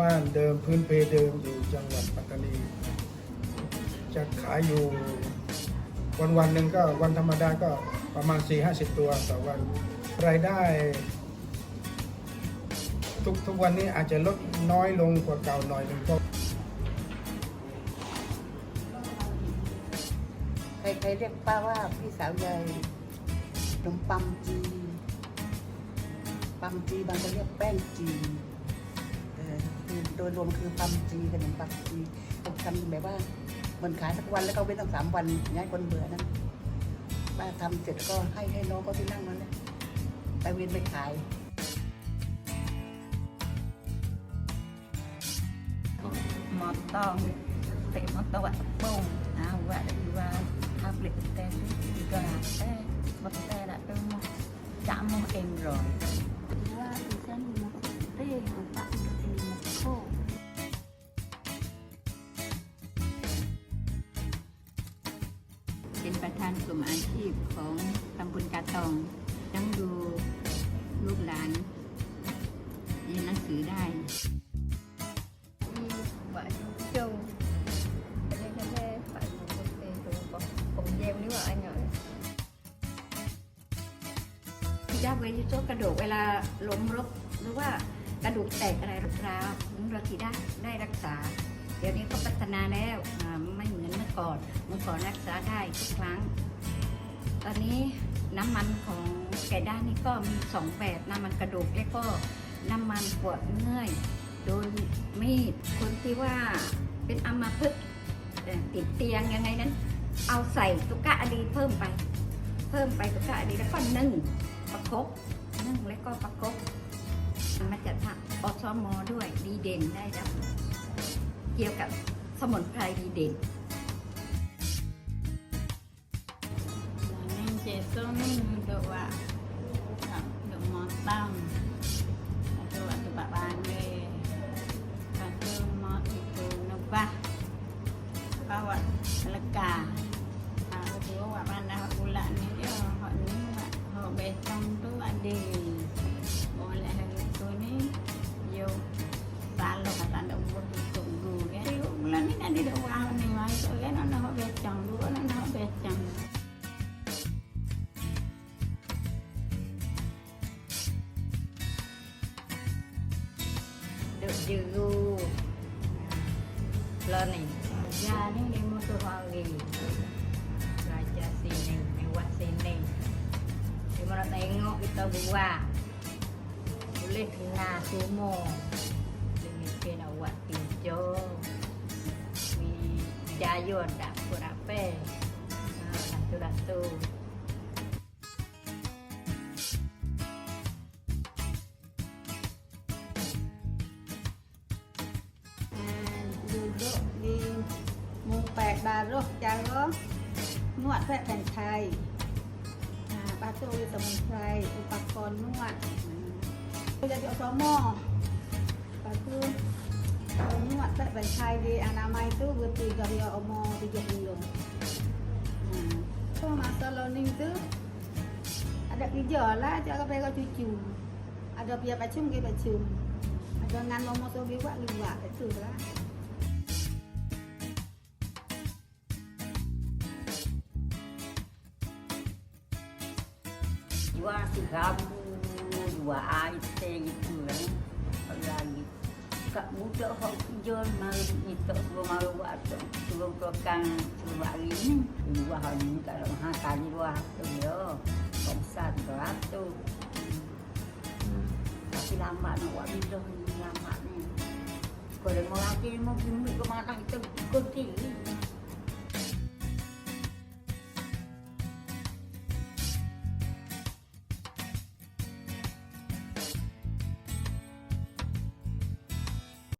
บ้านเดิมพื้นเพเดิมอยู่จังหวัดปัตตานีจะขายอยู่วันวันหนึ่งก็วันธรรมดาก็ประมาณ4ิบตัวต่อวัน รายได้ ทุกทุกวันนี้อาจจะลดน้อยลงกว่าเก่าหน่อยหนึ่งก็ใครใครเรียกป้าว่าพี่สาวยายขนมปังจี ปังจีบางคนเรียกแป้งจีดยรวมคือทำจีขนมปังจีทำแบบว่าเหมือนขายสักวันแล้วก็เว้นตั้งสามวันง่ายคนเบื่อนะป้าทำเสร็จก็ให้ให้น้องก็ที่นั่งนั้นแหละไปเว้นไปขายมอตองเตะมอตองอปุ่งนอาว่าดีว่าทำเปลี่ยนแต่ดีกว่าแต่บเแต่ละเป็นมจ้ามออเองรอยว่าดิฉันมอเตะมอตองป็นประธานกลุ่มอาชีพของตำบลกาตองต้องดูลูกหลานเรียนหนังสือได้ง่ยเตัวผมเยี่ยมีว่าอหน่อยาเวยุโจกระดูกเวลาล้มรบหรือว่ากระดูกแตกอะไรร้าวเราที่ได้ได้รักษาเดี๋ยวนี้เขาพัฒนาแล้วไม่เหมือนเมื่อก่อนเมื่อก่อนรักษาได้ทุกครั้ง ตอนนี้น้ำมันของไก่ด้านนี้ก็มีสองแบบน้ำมันกระดูกและก็น้ำมันปวดเมื่อย โดนมีดคนที่ว่าเป็นอมมพึกติดเตียงยังไงนั้น เอาใส่ตุกะอดีเพิ่มไป เพิ่มไปตุกะอดีแล้วก็นึ่งประคบนึ่งแล้วก็ประคบมันจะทำอสมอด้วยดีเด่นได้แล้วเกี่ยวกับสมุนไพรดีเด่นเจส้มดูว่าดูมอตั้งดูว่าดูแบบบานเลยดูมอดูนบะก็ว่าละกาดูว่าบ้านเราอุลานี่เดียวเขาเนี้ยว่าเขาเบตงดูว่าดีโอ้แล้วตัวนี้ đi đâu qua mình mà tôi ghé nó nó về chồng đứa nó nó về chồng được dư lên này ra dạ, nếu đi mua tôi hoa gì rồi cha xin này mày qua xin này thì mà nó tay ngộ đi tao bùa lên thì là số mồ đừng nghe kia nào quạt tiền cho จายวนดับกุระเป้ลังตุระตูปบาโรจาโรนวดแพะแผ่นไทยปลาตูวิตามินไทยอุปกรณ์นวดจะเดี๋ยซอมหม้อ đi anh ಮತ್ತೆ ಬೆಳ್ಸಾಗಿ ಅನಾಮ ಆಯಿತು ಗೊತ್ತಿ ಗರಿಯ ಅಮ್ಮ ತಿಂಗಳು ಸೊ ಮಸಾಲ ನಿಂತು ada giờ là cho các bé coi chui chiều ada bia bà chung cái chung, chiều ada ngăn một số bí quạt linh hoạt cái từ đó Dua tiga dua air teh gitu kan, lagi kak muda hok jor malu itu sebelum malu buat sebelum kelakang sebelum lagi ini dua hal ini kak rumah kaji dua tu yo komsa tu masih lama nak buat bido lama ni kalau mau lagi mau gimana kita kunci